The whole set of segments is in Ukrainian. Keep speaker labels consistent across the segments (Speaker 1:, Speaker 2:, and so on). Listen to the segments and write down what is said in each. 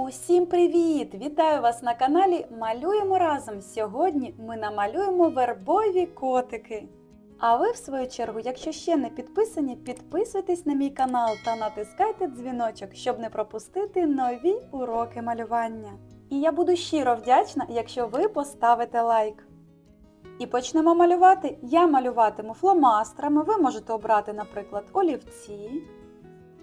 Speaker 1: Усім привіт! Вітаю вас на каналі Малюємо разом. Сьогодні ми намалюємо вербові котики. А ви, в свою чергу, якщо ще не підписані, підписуйтесь на мій канал та натискайте дзвіночок, щоб не пропустити нові уроки малювання. І я буду щиро вдячна, якщо ви поставите лайк. І почнемо малювати. Я малюватиму фломастерами. Ви можете обрати, наприклад, олівці.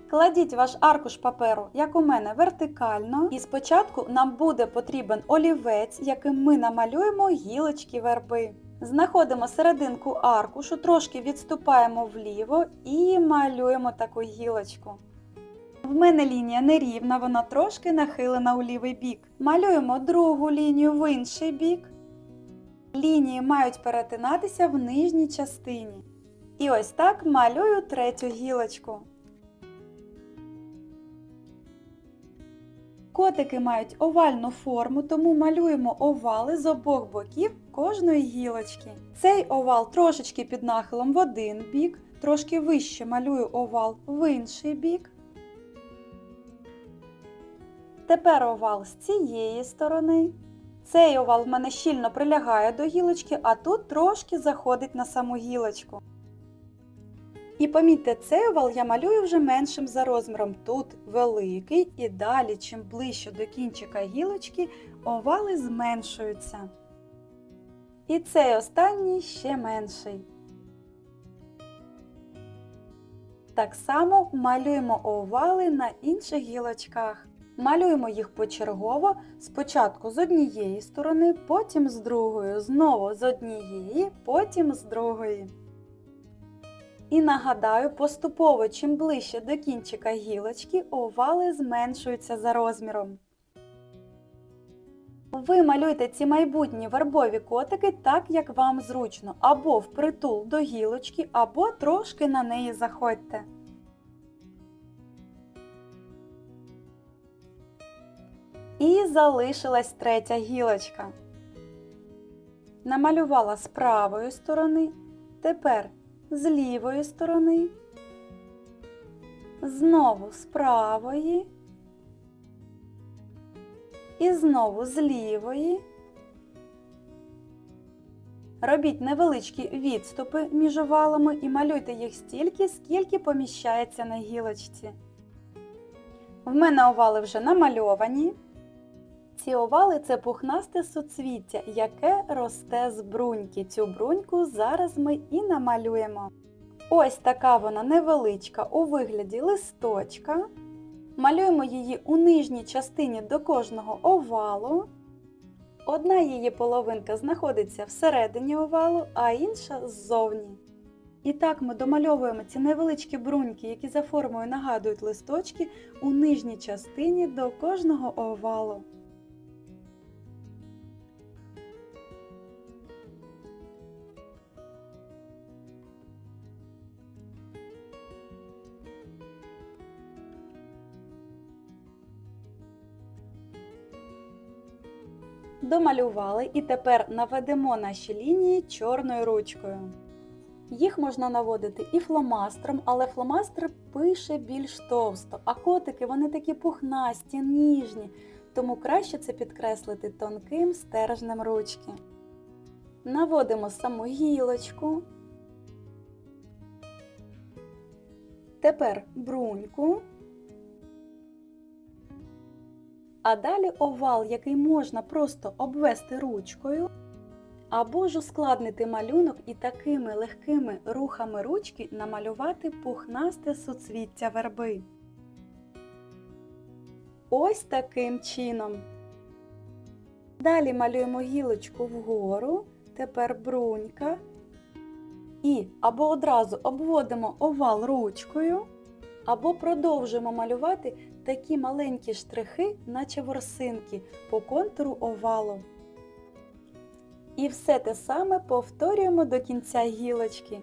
Speaker 1: Кладіть ваш аркуш паперу, як у мене, вертикально. І спочатку нам буде потрібен олівець, яким ми намалюємо гілочки верби. Знаходимо серединку аркушу, трошки відступаємо вліво і малюємо таку гілочку. В мене лінія нерівна, вона трошки нахилена у лівий бік. Малюємо другу лінію в інший бік. Лінії мають перетинатися в нижній частині. І ось так малюю третю гілочку. Котики мають овальну форму, тому малюємо овали з обох боків кожної гілочки. Цей овал трошечки під нахилом в один бік, трошки вище малюю овал в інший бік. Тепер овал з цієї сторони. Цей овал в мене щільно прилягає до гілочки, а тут трошки заходить на саму гілочку. І помітьте, цей овал я малюю вже меншим за розміром. Тут великий і далі, чим ближче до кінчика гілочки, овали зменшуються. І цей останній ще менший. Так само малюємо овали на інших гілочках. Малюємо їх почергово, спочатку з однієї сторони, потім з другої, знову з однієї, потім з другої. І нагадаю, поступово, чим ближче до кінчика гілочки, овали зменшуються за розміром. Ви малюйте ці майбутні вербові котики так, як вам зручно, або впритул до гілочки, або трошки на неї заходьте. І залишилась третя гілочка. Намалювала з правої сторони. Тепер з лівої сторони, знову з правої і знову з лівої. Робіть невеличкі відступи між овалами і малюйте їх стільки, скільки поміщається на гілочці. В мене овали вже намальовані. Ці овали це пухнасте суцвіття, яке росте з бруньки. Цю бруньку зараз ми і намалюємо. Ось така вона невеличка у вигляді листочка. Малюємо її у нижній частині до кожного овалу. Одна її половинка знаходиться всередині овалу, а інша ззовні. І так ми домальовуємо ці невеличкі бруньки, які за формою нагадують листочки, у нижній частині до кожного овалу. Домалювали і тепер наведемо наші лінії чорною ручкою. Їх можна наводити і фломастером, але фломастер пише більш товсто, а котики вони такі пухнасті, ніжні, тому краще це підкреслити тонким стержнем ручки. Наводимо саму гілочку. Тепер бруньку. А далі овал, який можна просто обвести ручкою, або ж ускладнити малюнок і такими легкими рухами ручки намалювати пухнасте суцвіття верби. Ось таким чином. Далі малюємо гілочку вгору, тепер брунька. І або одразу обводимо овал ручкою, або продовжуємо малювати такі маленькі штрихи, наче ворсинки, по контуру овалу. І все те саме повторюємо до кінця гілочки.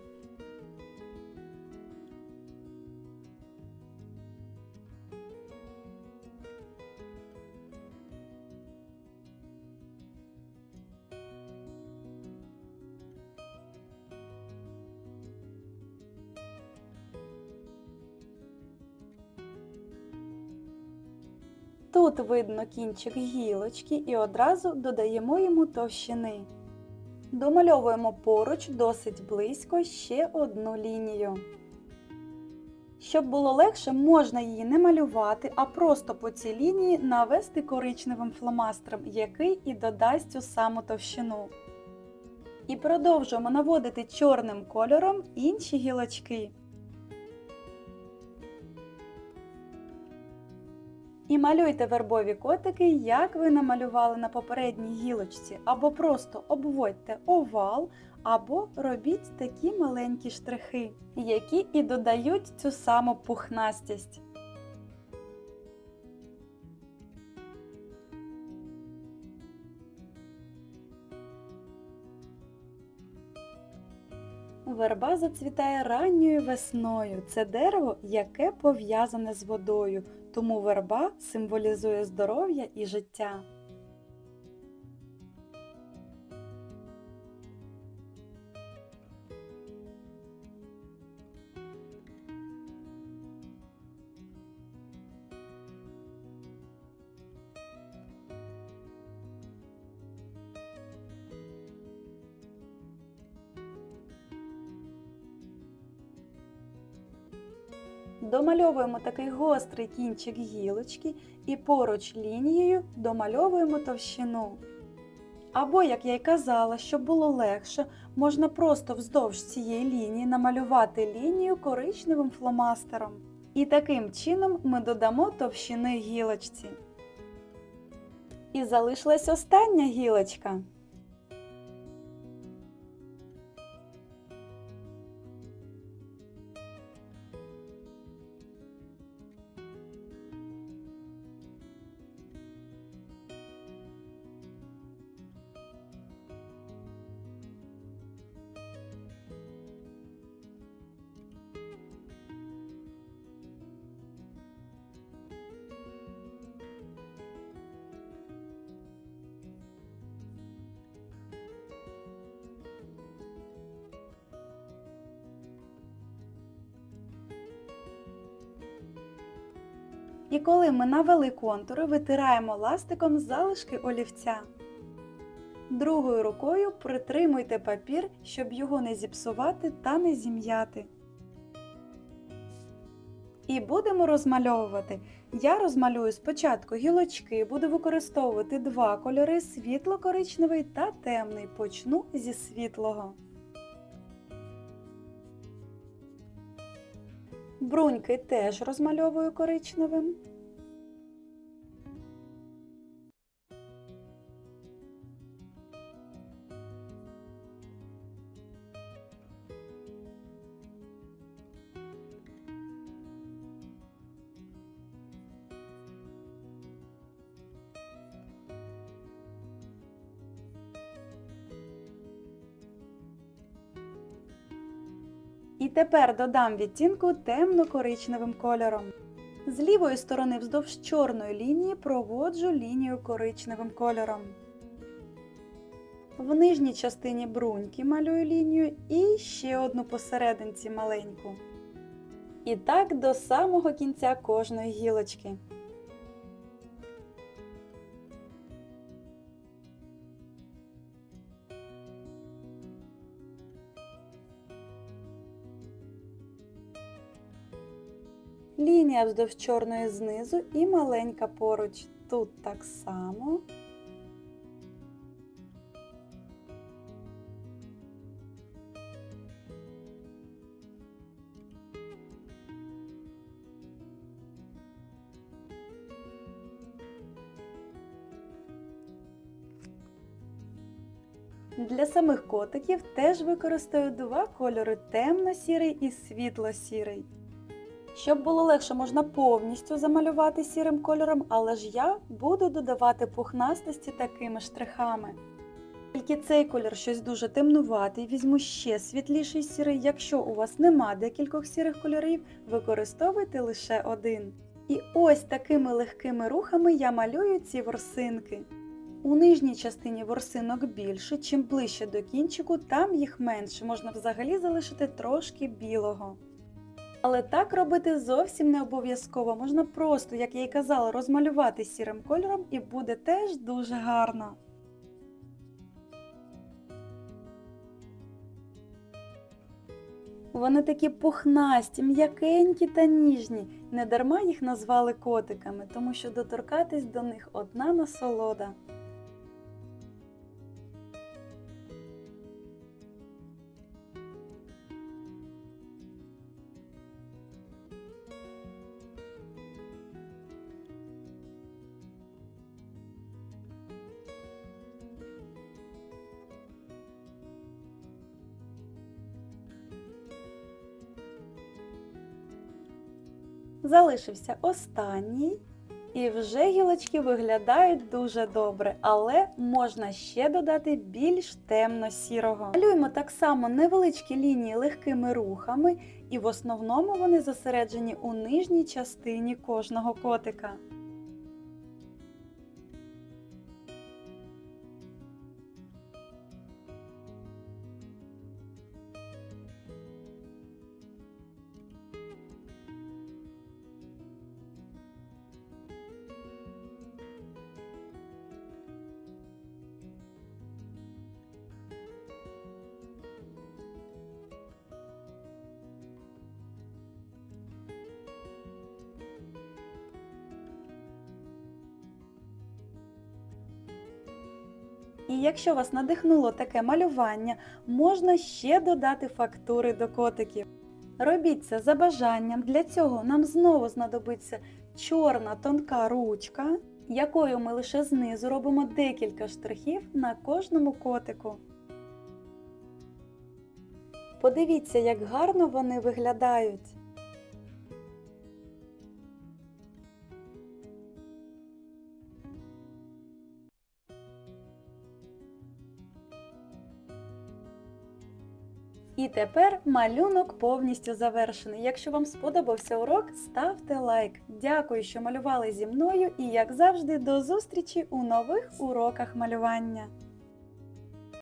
Speaker 1: Тут видно кінчик гілочки і одразу додаємо йому товщини. Домальовуємо поруч досить близько ще одну лінію. Щоб було легше, можна її не малювати, а просто по цій лінії навести коричневим фломастером, який і додасть цю саму товщину. І продовжуємо наводити чорним кольором інші гілочки. І малюйте вербові котики, як ви намалювали на попередній гілочці, або просто обводьте овал, або робіть такі маленькі штрихи, які і додають цю саму пухнастість. Верба зацвітає ранньою весною. Це дерево, яке пов'язане з водою, тому верба символізує здоров'я і життя. Домальовуємо такий гострий кінчик гілочки і поруч лінією домальовуємо товщину. Або, як я й казала, щоб було легше, можна просто вздовж цієї лінії намалювати лінію коричневим фломастером. І таким чином ми додамо товщини гілочці. І залишилась остання гілочка. І коли ми навели контури, витираємо ластиком залишки олівця. Другою рукою притримуйте папір, щоб його не зіпсувати та не зім'яти. І будемо розмальовувати. Я розмалюю спочатку гілочки, буду використовувати два кольори світло-коричневий та темний. Почну зі світлого. Бруньки теж розмальовую коричневим. І тепер додам відтінку темно-коричневим кольором. З лівої сторони вздовж чорної лінії проводжу лінію коричневим кольором. В нижній частині бруньки малюю лінію і ще одну посерединці маленьку. І так до самого кінця кожної гілочки. Лінія вздовж чорної знизу і маленька поруч. Тут так само. Для самих котиків теж використаю два кольори темно-сірий і світло-сірий. Щоб було легше, можна повністю замалювати сірим кольором, але ж я буду додавати пухнастості такими штрихами. Тільки цей колір щось дуже темнуватий, візьму ще світліший сірий. Якщо у вас нема декількох сірих кольорів, використовуйте лише один. І ось такими легкими рухами я малюю ці ворсинки. У нижній частині ворсинок більше, чим ближче до кінчику, там їх менше, можна взагалі залишити трошки білого. Але так робити зовсім не обов'язково. Можна просто, як я й казала, розмалювати сірим кольором і буде теж дуже гарно. Вони такі пухнасті, м'якенькі та ніжні. Не дарма їх назвали котиками, тому що доторкатись до них одна насолода. Залишився останній. І вже гілочки виглядають дуже добре, але можна ще додати більш темно-сірого. Малюємо так само невеличкі лінії легкими рухами, і в основному вони зосереджені у нижній частині кожного котика. І якщо вас надихнуло таке малювання, можна ще додати фактури до котиків. Робіть це за бажанням. Для цього нам знову знадобиться чорна тонка ручка, якою ми лише знизу робимо декілька штрихів на кожному котику. Подивіться, як гарно вони виглядають. І тепер малюнок повністю завершений. Якщо вам сподобався урок, ставте лайк. Дякую, що малювали зі мною і, як завжди, до зустрічі у нових уроках малювання.